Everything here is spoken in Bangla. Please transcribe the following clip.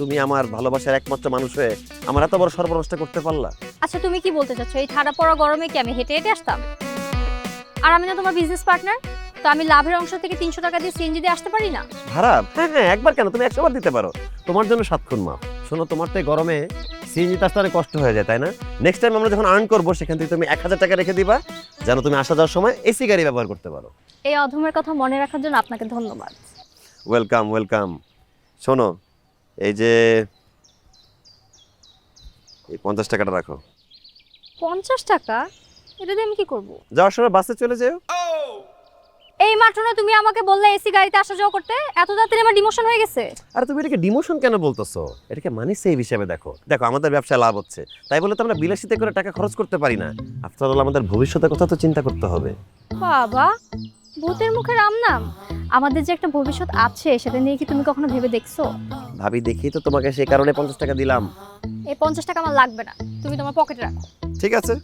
তুমি আমার ভালোবাসার একমাত্র মানুষ হয়ে আমার এত বড় সর্বনাশটা করতে পারলা? আচ্ছা তুমি কি বলতে চাচ্ছ? এই ঠাডা পড়া গরমে কি আমি হেঁটে হেঁটে আসতাম? আর আমি না তোমার বিজনেস পার্টনার তো আমি লাভের অংশ থেকে তিনশো টাকা দিয়ে সিএনজি দিয়ে আসতে পারি না? ভাড়া? হ্যাঁ হ্যাঁ একবার কেন? তুমি একশো বার দিতে পারো। তোমার জন্য সাতক্ষণ মাপ। শোনো তোমার তো এই গরমে সিএনজি আসতে অনেক কষ্ট হয়ে যায় তাই না? নেক্সট টাইম আমরা যখন আর্ন করব সেখান থেকে তুমি এক হাজার টাকা রেখে দিবা যেন তুমি আসা যাওয়ার সময় এসি গাড়ি ব্যবহার করতে পারো। এই অধমের কথা মনে রাখার জন্য আপনাকে ধন্যবাদ। ওয়েলকাম ওয়েলকাম শোনো এই যে এই পঞ্চাশ টাকাটা রাখো। পঞ্চাশ টাকা? এটা দিয়ে আমি কি করব? যাওয়ার সময় বাসে চলে যেও। এই মাত্র না তুমি আমাকে বললে এসি গাড়িতে আসা যাওয়া করতে? এত তাড়াতাড়ি আমার ডিমোশন হয়ে গেছে। আর তুমি এটাকে ডিমোশন কেন বলতেছো? এটাকে মানি সেভ হিসেবে দেখো। দেখো আমাদের ব্যবসায় লাভ হচ্ছে। তাই বলে তো আমরা বিলাসিতে করে টাকা খরচ করতে পারি না। আফটার অল আমাদের ভবিষ্যতের কথা তো চিন্তা করতে হবে। বাবা ভূতের মুখে রাম নাম? আমাদের যে একটা ভবিষ্যৎ আছে সেটা নিয়ে কি তুমি কখনো ভেবে দেখছ? ভাবি দেখি তো তোমাকে সেই কারণে পঞ্চাশ টাকা দিলাম। এই পঞ্চাশ টাকা আমার লাগবে না। তুমি তোমার পকেটে রাখো। ঠিক আছে।